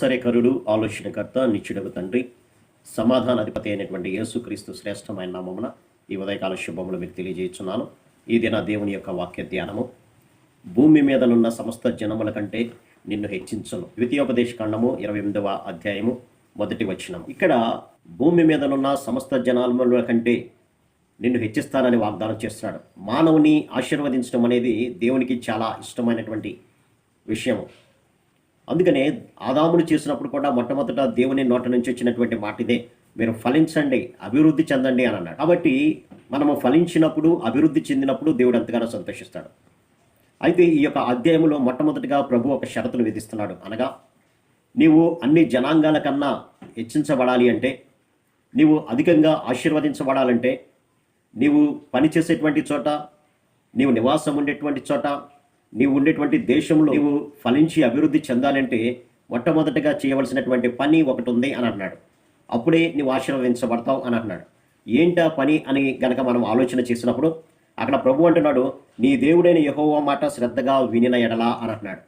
ఆశ్చర్యకరుడు ఆలోచనకర్త నిచ్చుడవు తండ్రి సమాధానాధిపతి అయినటువంటి యేసుక్రీస్తు శ్రేష్టమైన నామమున ఈ ఉదయకాల శుభములు మీకు తెలియజేస్తున్నాను ఈ దిన దేవుని యొక్క వాక్య ధ్యానము. భూమి మీదనున్న సమస్త జనముల కంటే నిన్ను హెచ్చించను. ద్వితీయోపదేశ ఖండము ఇరవై ఎనిమిదవ అధ్యాయము మొదటి వచనం ఇక్కడ భూమి మీదనున్న సమస్త జనాల కంటే నిన్ను హెచ్చిస్తానని వాగ్దానం చేస్తున్నాడు. మానవుని ఆశీర్వదించడం అనేది దేవునికి చాలా ఇష్టమైనటువంటి విషయము. అందుకనే ఆదామును చేసినప్పుడు కూడా మొట్టమొదట దేవుని నోట నుంచి వచ్చినటువంటి మాట ఇదే. మీరు ఫలించండి అభివృద్ధి చెందండి అని అన్నాడు. కాబట్టి మనము ఫలించినప్పుడు అభివృద్ధి చెందినప్పుడు దేవుడు ఎంతగానో సంతోషిస్తాడు. అయితే ఈ యొక్క అధ్యాయంలో మొట్టమొదటిగా ప్రభు ఒక షరతులు విధిస్తున్నాడు. అనగా నీవు అన్ని జనాంగాల కన్నా హెచ్చించబడాలి అంటే నీవు అధికంగా ఆశీర్వదించబడాలంటే నీవు పనిచేసేటువంటి చోట నీవు నివాసం ఉండేటువంటి చోట నీవు ఉండేటువంటి దేశంలో నీవు ఫలించి అభివృద్ధి చెందాలంటే మొట్టమొదటిగా చేయవలసినటువంటి పని ఒకటి ఉంది అని అన్నాడు అప్పుడే నీవు ఆశీర్వదించబడతావు అని అన్నాడు ఏంటా పని అని గనక మనం ఆలోచన చేసినప్పుడు అక్కడ ప్రభు అంటున్నాడు నీ దేవుడైన యహోవా మాట శ్రద్ధగా వినిన ఎడలా అని అన్నాడు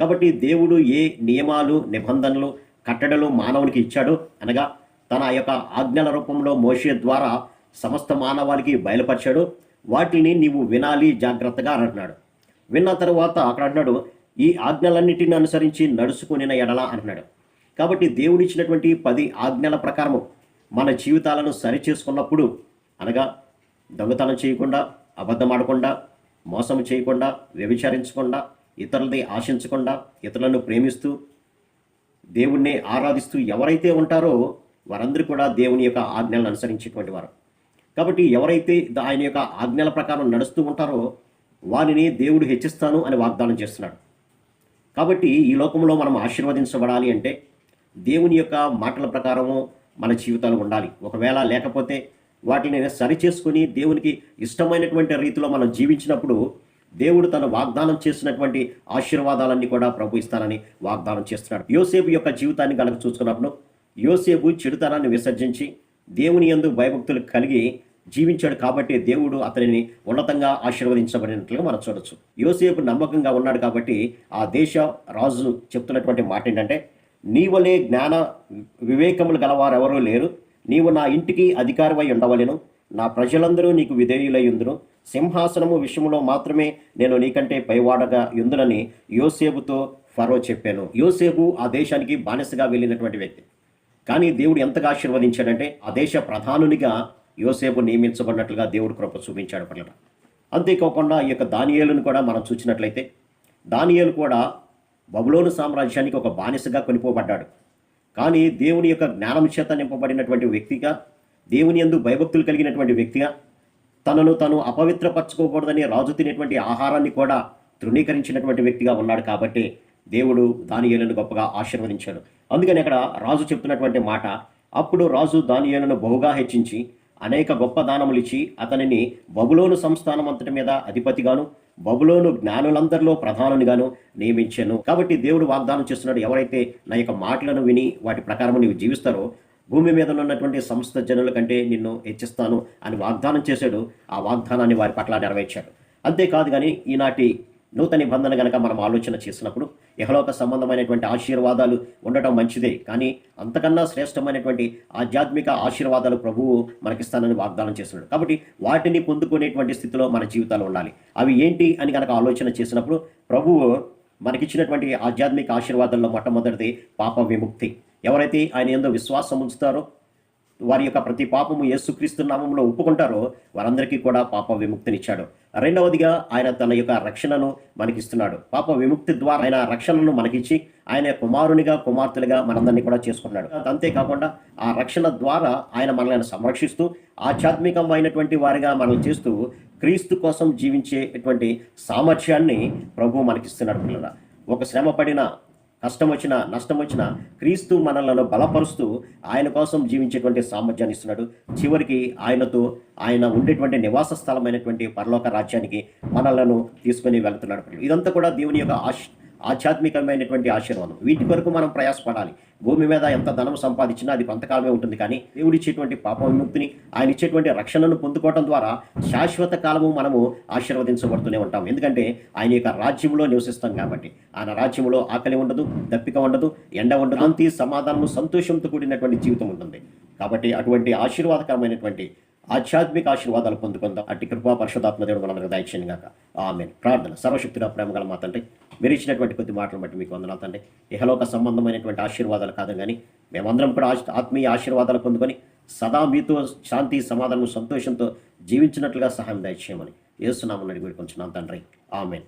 కాబట్టి దేవుడు ఏ నియమాలు నిబంధనలు కట్టడలు మానవునికి ఇచ్చాడు అనగా తన యొక్క ఆజ్ఞల రూపంలో మోషే ద్వారా సమస్త మానవాళికి బయలుపరిచాడు. వాటిని నీవు వినాలి జాగ్రత్తగా అని అన్నాడు విన్న తర్వాత అక్కడ అన్నాడు ఈ ఆజ్ఞలన్నిటిని అనుసరించి నడుచుకునిన ఎడల అన్నాడు కాబట్టి దేవుడిచ్చినటువంటి పది ఆజ్ఞల ప్రకారము మన జీవితాలను సరిచేసుకున్నప్పుడు అనగా దొంగతనం చేయకుండా అబద్ధం ఆడకుండా మోసం చేయకుండా వ్యభిచారించకుండా ఇతరులది ఆశించకుండా ఇతరులను ప్రేమిస్తూ దేవుణ్ణి ఆరాధిస్తూ ఎవరైతే ఉంటారో వారందరూ కూడా దేవుని యొక్క ఆజ్ఞలను అనుసరించేటువంటి వారు. కాబట్టి ఎవరైతే ఆయన యొక్క ఆజ్ఞల ప్రకారం నడుస్తూ ఉంటారో వారిని దేవుడు హెచ్చిస్తాను అని వాగ్దానం చేస్తున్నాడు. కాబట్టి ఈ లోకంలో మనం ఆశీర్వదించబడాలి అంటే దేవుని యొక్క మాటల ప్రకారము మన జీవితాలు ఉండాలి. ఒకవేళ లేకపోతే వాటిని సరిచేసుకొని దేవునికి ఇష్టమైనటువంటి రీతిలో మనం జీవించినప్పుడు దేవుడు తను వాగ్దానం చేసినటువంటి ఆశీర్వాదాలన్నీ కూడా ప్రభు ఇస్తానని వాగ్దానం చేస్తున్నాడు. యోసేపు యొక్క జీవితాన్ని కనుక చూసుకున్నప్పుడు యోసేపు చెడుతనాన్ని విసర్జించి దేవుని యందు భయభక్తులు కలిగి జీవించాడు కాబట్టి దేవుడు అతనిని ఉన్నతంగా ఆశీర్వదించబడినట్లుగా మనం చూడొచ్చు. యోసేపు నమ్మకంగా ఉన్నాడు కాబట్టి ఆ దేశ రాజు చెప్తున్నటువంటి మాట ఏంటంటే నీ వలే జ్ఞాన వివేకములు గలవారెవరూ లేరు. నీవు నా ఇంటికి అధికారమై ఉండవలెను. నా ప్రజలందరూ నీకు విధేయులై ఉందును సింహాసనము విషయంలో మాత్రమే నేను నీకంటే పైవాడగా ఎందునని యోసేపుతో ఫరో చెప్పాను. యోసేపు ఆ దేశానికి బానిసగా వెళ్ళినటువంటి వ్యక్తి. కానీ దేవుడు ఎంతగా ఆశీర్వదించాడంటే ఆ దేశ ప్రధానునిగా యోసేపు నియమించబడినట్లుగా దేవుడు కృప చూపించాడు పట్ల అంతేకాకుండా ఈ యొక్క దానియేలును కూడా మనం చూసినట్లయితే దానియేలు కూడా బబులోను సామ్రాజ్యానికి ఒక బానిసగా కొనిపోబడ్డాడు. కానీ దేవుని యొక్క జ్ఞానం చేత నింపబడినటువంటి వ్యక్తిగా దేవుని యందు భయభక్తులు కలిగినటువంటి వ్యక్తిగా తనను తను అపవిత్రపరచుకోకూడదని రాజు తినేటువంటి ఆహారాన్ని కూడా తృణీకరించినటువంటి వ్యక్తిగా ఉన్నాడు కాబట్టి దేవుడు దానియేలను గొప్పగా ఆశీర్వదించాడు. అందుకని అక్కడ రాజు చెప్తున్నటువంటి మాట అప్పుడు రాజు దానియేలను బహుగా హెచ్చించి అనేక గొప్ప దానములిచ్చి అతనిని బబులోను సంస్థానం అంతటి మీద అధిపతిగాను బబులోను జ్ఞానులందరిలో ప్రధానునిగాను నియమించాను. కాబట్టి దేవుడు వాగ్దానం చేస్తున్నాడు ఎవరైతే నా యొక్క మాటలను విని వాటి ప్రకారం నీవు జీవిస్తారో భూమి మీద ఉన్నటువంటి సంస్థ జనుల కంటే నిన్ను హెచ్చిస్తాను అని వాగ్దానం చేశాడు. ఆ వాగ్దానాన్ని వారి పట్ల నెరవేర్చాడు. అంతేకాదు కానీ ఈనాటి నూతన నిబంధన గనక మనం ఆలోచన చేసినప్పుడు ఇహలోక సంబంధమైనటువంటి ఆశీర్వాదాలు ఉండటం మంచిదే. కానీ అంతకన్నా శ్రేష్టమైనటువంటి ఆధ్యాత్మిక ఆశీర్వాదాలు ప్రభువు మనకిస్తానని వాగ్దానం చేస్తున్నాడు. కాబట్టి వాటిని పొందుకునేటువంటి స్థితిలో మన జీవితాలు ఉండాలి. అవి ఏంటి అని కనుక ఆలోచన చేసినప్పుడు ప్రభువు మనకిచ్చినటువంటి ఆధ్యాత్మిక ఆశీర్వాదాల్లో మొట్టమొదటిది పాప విముక్తి. ఎవరైతే ఆయన ఎందు విశ్వాసం ఉంచుతారో వారి యొక్క ప్రతి పాపము యేసుక్రీస్తు నామంలో ఒప్పుకుంటారో వారందరికీ కూడా పాప విముక్తినిచ్చాడు. రెండవదిగా ఆయన తన యొక్క రక్షణను మనకిస్తున్నాడు. పాప విముక్తి ద్వారా ఆయన రక్షణను మనకిచ్చి ఆయన కుమారునిగా కుమార్తెలుగా మనందరినీ కూడా చేసుకున్నాడు అంతేకాకుండా ఆ రక్షణ ద్వారా ఆయన మనల్ని సంరక్షిస్తూ ఆధ్యాత్మికమైనటువంటి వారిగా మనల్ని చేస్తూ క్రీస్తు కోసం జీవించేటువంటి సామర్థ్యాన్ని ప్రభు మనకిస్తున్నాడు పిల్లల ఒక శ్రమ పడిన కష్టం వచ్చినా నష్టం వచ్చినా క్రీస్తు మనలను బలపరుస్తూ ఆయన కోసం జీవించేటువంటి సామర్థ్యాన్ని ఇస్తున్నాడు. చివరికి ఆయనతో ఆయన ఉండేటువంటి నివాస స్థలమైనటువంటి పరలోక రాజ్యానికి మనలను తీసుకుని వెళ్తున్నాడు. ఇదంతా కూడా దేవుని యొక్క ఆశ ఆధ్యాత్మికమైనటువంటి ఆశీర్వాదం. వీటి కొరకు మనం ప్రయాసపడాలి. భూమి మీద ఎంత ధనం సంపాదించినా అది కొంతకాలమే ఉంటుంది కానీ దేవుడు ఇచ్చేటువంటి పాప విముక్తిని ఆయన ఇచ్చేటువంటి రక్షణను పొందుకోవడం ద్వారా శాశ్వత కాలము మనము ఆశీర్వదించబడుతూనే ఉంటాం. ఎందుకంటే ఆయన యొక్క రాజ్యంలో నివసిస్తాం కాబట్టి. ఆయన రాజ్యంలో ఆకలి ఉండదు దప్పిక ఉండదు ఎండ ఉండదు శాంతి సమాధానము సంతోషంతో కూడినటువంటి జీవితం ఉంటుంది. కాబట్టి అటువంటి ఆశీర్వాదకరమైనటువంటి ఆధ్యాత్మిక ఆశీర్వాదాలు పొందుకుందాం. అట్టి కృపా పరిశుధాత్మ దేవుడు మనందరికి దయచేయండి గాక. ఆమె ప్రార్థన సర్వశక్తిలో ప్రేమ గల మా తండ్రి మీరు ఇచ్చినటువంటి కొద్ది మాటలు బట్టి మీకు వందనాలు తండ్రి. ఇహలోక సంబంధమైనటువంటి ఆశీర్వాదాలు కాదు కానీ మేమందరం కూడా ఆత్మీయ ఆశీర్వాదాలు పొందుకొని సదా మీతో శాంతి సమాధానం సంతోషంతో జీవించినట్లుగా సహాయం దయచేయమని ఏసునామని అడిగి కొంచున్నాం తండ్రి. ఆమెన్.